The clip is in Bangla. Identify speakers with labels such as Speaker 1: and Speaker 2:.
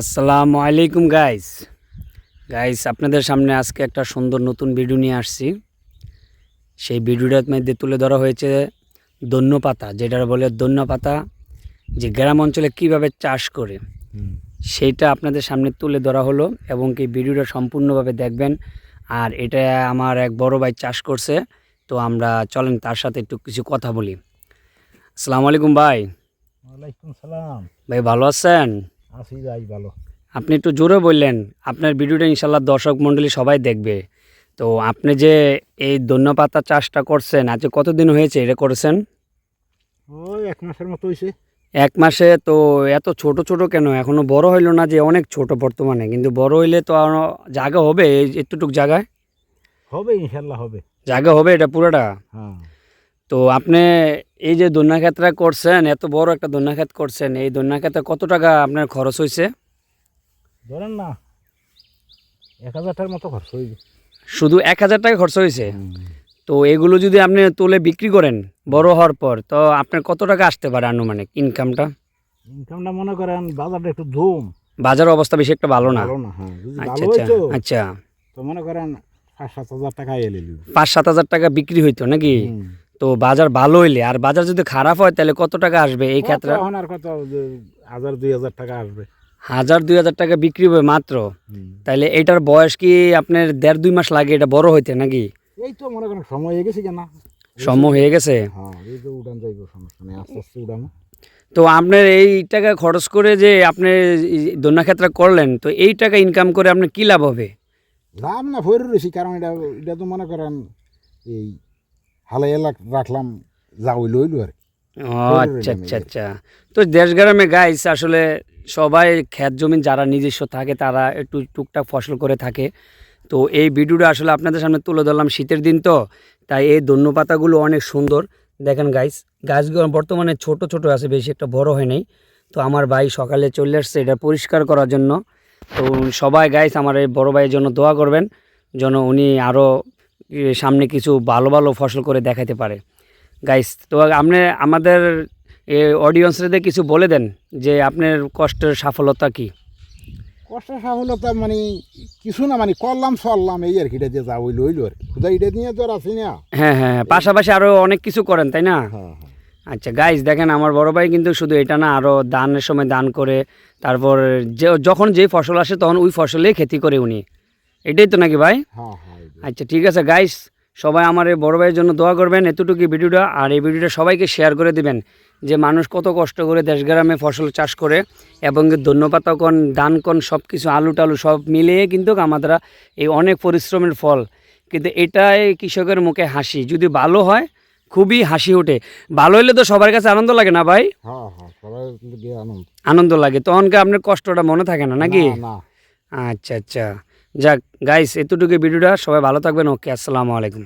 Speaker 1: আসসালামু আলাইকুম গাইস গাইস আপনাদের সামনে আজকে একটা সুন্দর নতুন ভিডিও নিয়ে আসছি। সেই ভিডিওটার মধ্যে তুলে ধরা হয়েছে দন্য পাতা যেটা বলে দন্য পাতা যে গ্রাম অঞ্চলে কীভাবে চাষ করে। সেইটা আপনাদের সামনে তুলে ধরা হলো এবং কি ভিডিওটা সম্পূর্ণভাবে দেখবেন। আর এটা আমার এক বড় ভাই চাষ করছে তো আমরা চলেন তার সাথে একটু কিছু কথা বলি। আসসালামু আলাইকুম ভাই।
Speaker 2: ওয়ালাইকুম সালাম।
Speaker 1: ভাই ভালো আছেন?
Speaker 2: আছি যাই ভালো।
Speaker 1: আপনি একটু জোরে বললেন আপনার ভিডিওটা ইনশাল্লাহ দর্শক মণ্ডলী সবাই দেখবে। তো আপনি যে এই ধন্য পাতা চাষটা করছেন আজকে কতদিন হয়েছে এটা করেছেন?
Speaker 2: ওই এক মাসের মতো হয়েছে।
Speaker 1: এক মাসে তো এত ছোট ছোট কেন? এখনও বড় হইল না যে অনেক ছোট বর্তমানে কিন্তু বড় হইলে তো আরও জায়গা হবে এই এতটুক জায়গায়?
Speaker 2: হবে ইনশাল্লাহ হবে।
Speaker 1: জায়গা হবে এটা পুরোটা?
Speaker 2: হ্যাঁ।
Speaker 1: তো আপনি এই যে দন্যা ক্ষেতটা করছেন এত বড় একটা দন্যা ক্ষেত করছেন এই দন্যা ক্ষেতে কত টাকা আপনার খরচ হয়েছে?
Speaker 2: ধরেন না এক হাজার টাকার মতো খরচ হয়ে যায়
Speaker 1: শুধু এক হাজার টাকা খরচ হয়েছে? তো এগুলো যদি আপনি তুলে বিক্রি করেন বড় হওয়ার পর তো আপনার কত টাকা আসতে পারে আনুমানিক ইনকামটা
Speaker 2: ইনকামটা মনে করেন বাজারটা একটু ধুম।
Speaker 1: বাজার অবস্থা বেশি একটা ভালো না?
Speaker 2: হ্যাঁ
Speaker 1: আচ্ছা আচ্ছা আচ্ছা।
Speaker 2: তো মনে করেন পাঁচ সাত হাজার টাকা এলে
Speaker 1: পাঁচ সাত হাজার টাকা বিক্রি হইতো নাকি। তো বাজার ভালো হইলে আর বাজার যদি খারাপ হয় তাহলে কত টাকা আসবে এই ক্ষেত্রে?
Speaker 2: এখন আর কত? হাজার দুই হাজার টাকা আসবে।
Speaker 1: হাজার দুই হাজার টাকা বিক্রি হবে মাত্র। তাহলে এটার বয়স কি আপনার দেড় দুই মাস লাগে এটা বড় হইতে নাকি?
Speaker 2: এই তো মনে করেন সময় হয়ে গেছে কেনা।
Speaker 1: সময় হয়ে গেছে?
Speaker 2: হ্যাঁ তো
Speaker 1: আপনার এই টাকা খরচ করে যে আপনি দন্যা ক্ষেত্রে করলেন তো এই টাকা ইনকাম করে আপনার কি লাভ হবে?
Speaker 2: লাভ না ভরে রয়েছি কারণ এটা এটা তো মনে করেন এই রাখলাম যা আর
Speaker 1: আচ্ছা আচ্ছা আচ্ছা। তো দেশ গ্রামে গাইস আসলে সবাই ক্ষেত জমি যারা নিজস্ব থাকে তারা একটু টুকটাক ফসল করে থাকে। তো এই ভিডিওটা আসলে আপনাদের সামনে তুলে ধরলাম শীতের দিন তো। তাই এই ধন্য পাতাগুলো অনেক সুন্দর। দেখেন গাইস গাছগুলো বর্তমানে ছোট ছোট আছে বেশি একটা বড় হয় নাই। তো আমার ভাই সকালে চলে আসছে এটা পরিষ্কার করার জন্য। তো সবাই গাইস আমার এই বড় ভাইয়ের জন্য দোয়া করবেন। যেন উনি আরও সামনে কিছু ভালো ভালো ফসল করে দেখাতে পারে। গাইস তো আপনি আমাদের অডিয়েন্সদের কিছু বলে দেন যে আপনার কষ্টের সফলতা কি?
Speaker 2: কষ্টের সফলতা মানে কিছু না মানে করলাম চললাম এই আর কি এটা যে যা হইল হইল আর কি। খুদা এটা নিয়ে না।
Speaker 1: হ্যাঁ হ্যাঁ পাশাপাশি আরও অনেক কিছু করেন তাই না?
Speaker 2: হ্যাঁ হ্যাঁ।
Speaker 1: আচ্ছা গাইস দেখেন আমার বড় ভাই কিন্তু শুধু এটা না আরও দানের সময় দান করে তারপর যে যখন যে ফসল আসে তখন ওই ফসলেই খেতি করে উনি। এটাই তো নাকি ভাই?
Speaker 2: হ্যাঁ হ্যাঁ।
Speaker 1: আচ্ছা ঠিক আছে গাইস সবাই আমার এই বড় ভাইয়ের জন্য দোয়া করবেন এতটুকু ভিডিওটা। আর এই ভিডিওটা সবাইকে শেয়ার করে দিবেন যে মানুষ কত কষ্ট করে দেশগ্রামে ফসল চাষ করে এবং ধন্যপাতা কন দান কন সব কিছু আলু টালু সব মিলিয়ে কিন্তু আমাদের এই অনেক পরিশ্রমের ফল। কিন্তু এটাই কৃষকের মুখে হাসি। যদি ভালো হয় খুবই হাসি ওঠে। ভালো হলে তো সবার কাছে আনন্দ লাগে না ভাই?
Speaker 2: হ্যাঁ হ্যাঁ আনন্দ।
Speaker 1: লাগে। তখনকে আপনার কষ্টটা মনে থাকে না নাকি? আচ্ছা আচ্ছা। যাক গাইস এতটুকু ভিডিওটা। সবাই ভালো থাকবেন। ওকে আসসালামু আলাইকুম।